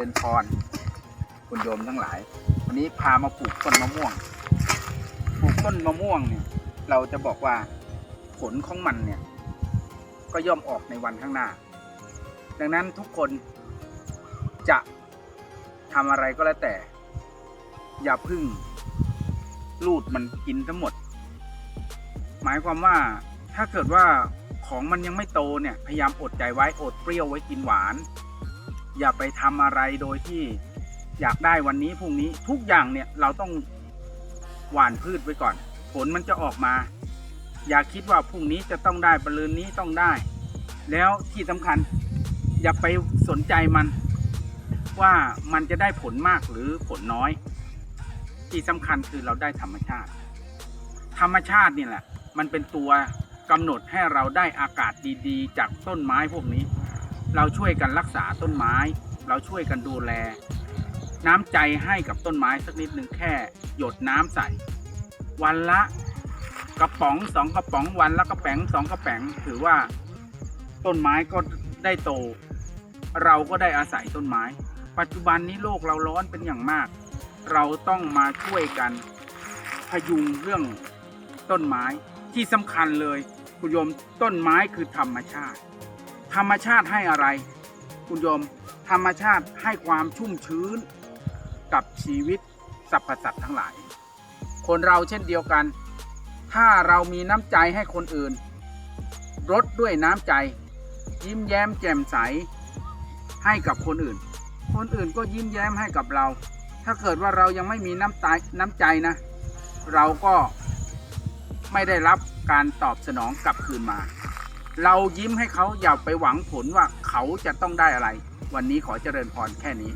มทั้งหลาย วันนี้พามาปลูกต้นมะม่วง ปลูกต้นมะม่วงเนี่ย เราจะบอกว่าผลของมันเนี่ย ก็ย่อมออกในวันข้างหน้า ดังนั้นทุกคนจะทำอะไรก็แล้วแต่ อย่าพึ่งลูดมันกินทั้งหมด หมายความว่าถ้าเกิดว่าของมันยังไม่โตเนี่ย พยายามอดใจไว้อดเปรี้ยวไว้กินหวาน อย่าไปทำอะไรโดยที่อยากได้วันนี้พรุ่งนี้ทุกอย่างเนี่ยเราต้องหว่านพืชไว้ก่อน ผลมันจะออกมา อย่าคิดว่าพรุ่งนี้จะต้องได้ปรืนนี้ต้องได้ แล้วที่สำคัญ อย่าไปสนใจมันว่ามันจะได้ผลมากหรือผลน้อย ที่สำคัญคือเราได้ธรรมชาติ ธรรมชาตินี่แหละ มันเป็นตัวกำหนดให้เราได้อากาศดีๆ จากต้นไม้พวกนี้ เราช่วยกันรักษาต้นไม้ เราช่วยกันดูแล น้ำใจให้กับต้นไม้สักนิดหนึ่งแค่ หยดน้ำใส่ วันละกระป๋องสองกระป๋องวันละกระแป๋งสองกระแป๋งถือว่าต้นไม้ก็ได้โต เราก็ได้อาศัยต้นไม้ ปัจจุบันนี้โลกเราร้อนเป็นอย่างมาก เราต้องมาช่วยกันพยุงเรื่องต้นไม้ที่สำคัญเลยคุณโยมต้นไม้คือธรรมชาติ ธรรมชาติให้อะไร คุณโยม ธรรมชาติให้ความชุ่มชื้นกับชีวิตสรรพสัตว์ทั้งหลาย คนเราเช่นเดียวกัน ถ้าเรามีน้ำใจให้คนอื่นรดด้วยน้ำใจ ยิ้มแย้มแจ่มใส ให้กับคนอื่น คนอื่นก็ยิ้มแย้มให้กับเรา ถ้าเกิดว่าเรายังไม่มีน้ำใจน้ำใจนะ เราก็ไม่ได้รับการตอบสนองกลับคืนมา เรายิ้มให้เขาอย่าไปหวังผลว่าเขาจะต้องได้อะไร วันนี้ขอเจริญพรแค่นี้